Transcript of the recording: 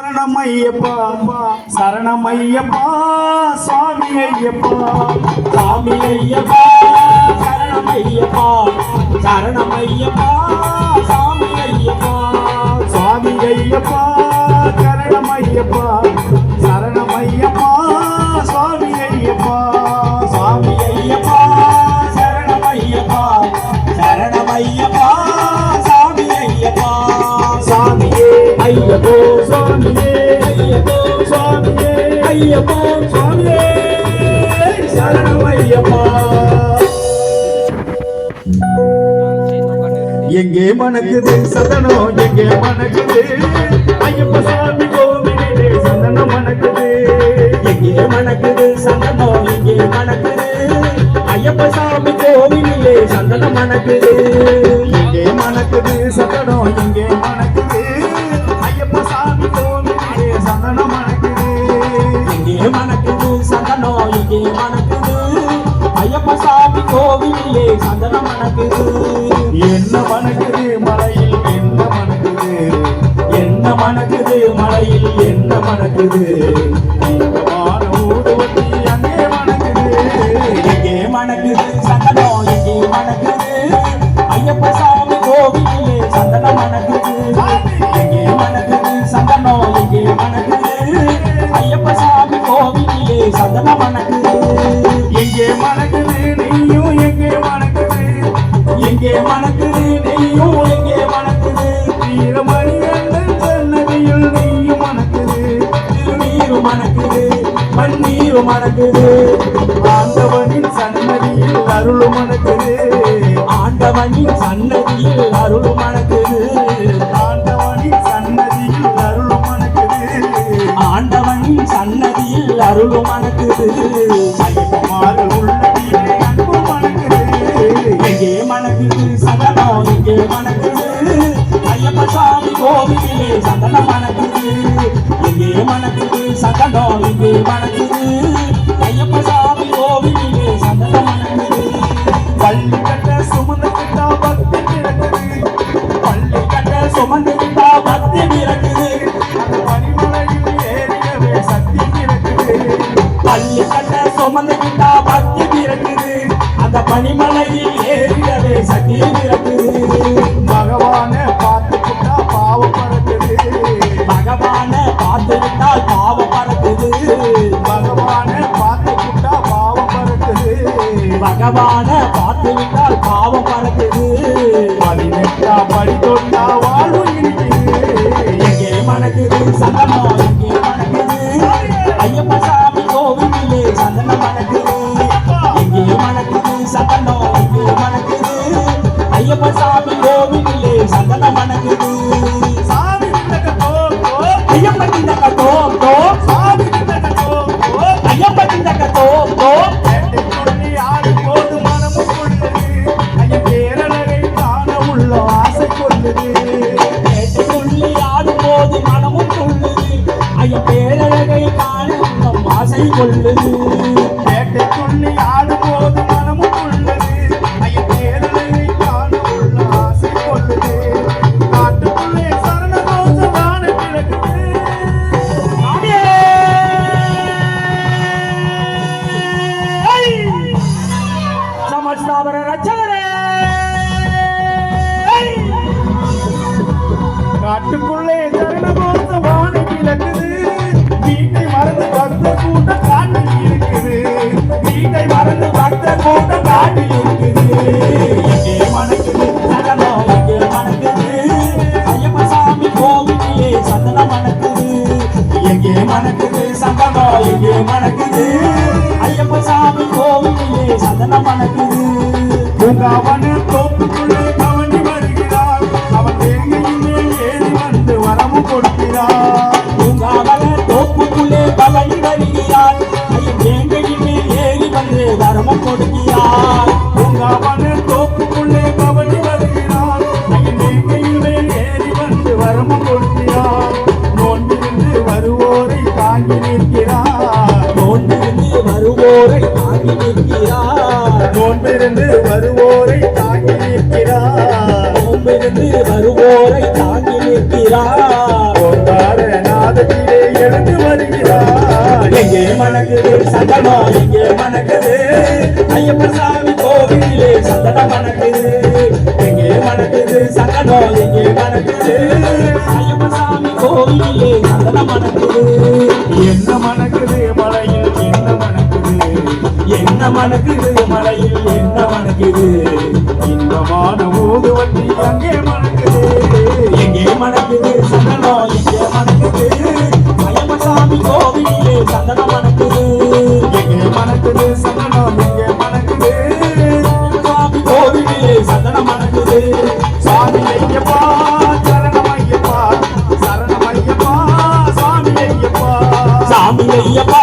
சரணமையப்பா சரணமையப்பா சுவாமி ஐயப்பா சாமி ஐயப்பா சரணமையப்பா சரணமையப்பா. சுவாமியே. சுவாமியே சரணமையப்பா எங்கே மணக்குது சதனம் எங்கே மணக்குது? ஐயப்ப சாமி கோவிலே சந்தனம் மணக்குது. எங்கே மணக்குது சந்தனம் எங்கே மணக்குது? ஐயப்ப சாமி கோவிலே சந்தனம் மணக்குது. என்ன மணக்குது மலையில்? என்ன மணக்குது? என்ன மணக்குது மலையில்? என்ன மணக்குது? மணக்குது பன்னீரு மணக்குது ஆண்டவனின் சன்னதியில் அருள் மணக்குது ஆண்டவனின் சன்னதியில் அருள் மணக்குது ஆண்டவனின் சன்னதியில் அருள் மணக்குது ஆண்டவனின் சன்னதியில் அருள் மணக்குது ஐயப்ப சாமி கோவிலே சந்தனம் மணக்குது எங்கே மணக்குது சந்தனம் இங்கே மணக்குது ஐயப்ப சாமி கோவிலே சந்தனம் மணக்குது பள்ளி கட்ட சுமந்து கிட்டா பக்தி கிடக்குது பள்ளி கட்ட சுமந்து கிட்டா பக்தி பிறக்குது பனிமலையில் ஏறியவே சக்தி கிடக்குது பள்ளி கட்ட சுமந்து கிட்டா பக்தி பிறக்குது அந்த பனிமலையில் ஏறியவே சக்தி பிறக்குது. பகவான பார்த்துக்கிட்டா பாவம் பறக்குது. பகவான பார்த்துவிட்டால் பாவம் பறக்குது. பதினெட்டா படி தொட்டா வாழ்வு இருக்குது எங்கே மணக்குது? சந்தனம் எங்கே மணக்குது. ஐயப்ப சாமி கோவிலே சந்தனம் மணக்குது. எங்கே மணக்குது? சந்தனம் எங்கே மணக்குது. ஐயப்ப சாமி கோவிலே சந்தனம் மணக்குது. உள்ளம் ஆசை கொள்ளுது பேட்டை சொல்லி ஆடும் போது மனமும் கொள்ளுது ஐயன் காண உள்ள ஆசை கொள்ளுது காட்டுக்குள்ளே சரண கோவிலே சந்தனம் மணக்குது பூங்காவன தோப்புக்குள்ளே கவனி வருகிறார் அவன் தேங்கையின் மேல் ஏறி வந்து வரமும் கொடுக்கிறார் பூங்காவன தோப்புக்குள்ளே பவனி வருகிறார் ஐயன் தேங்கையிலே ஏறி வந்து வரமும் கொடுக்கிறார் பூங்காவன தோப்புக்குள்ளே கவனி வருகிறார் அவன் தேங்கையின் மேல் ஏறி வந்து வரமும் கொடுக்கிறார் நோன்பிருந்து வருவோரை தாங்கி நிற்கிறார். நோன்பிருந்து வருவோரை நோன்பிருந்து வருவோரை தாங்கி நிற்கிறார். நோன்பிருந்து வருவோரை தாங்கி நிற்கிறார். நாதத்திலே எழுந்து வருகிறார். எங்கே மணக்குது? சந்தமா எங்கே மணக்குது? ஐயப்பன் சாமி கோவிலே சந்தனம் மணக்குது. எங்கே மணக்குது? சந்தனம்? எங்கே மணக்குது? ஐயப்பன் சாமி கோவிலே சந்தனம் மணக்குது. என்ன மணக்குது? என்ன மணக்குது? மலையில் என்ன மணக்குது? இன்பமான ஊதுவண்டி அங்கே மணக்குது? எங்கே மணக்குது? சந்தனம் எங்கே மணக்குது? ஐயப்பன் சாமி கோவிலே சந்தனம் மணக்குது. எங்கே மணக்குது? சந்தனம் எங்கே மணக்குது? சாமி கோவிலே சந்தனம் மணக்குது. சாமி ஐயப்பா சரணம் ஐயப்பா சரணம் ஐயப்பா. சாமி ஐயப்பா சாமி ஐயப்பா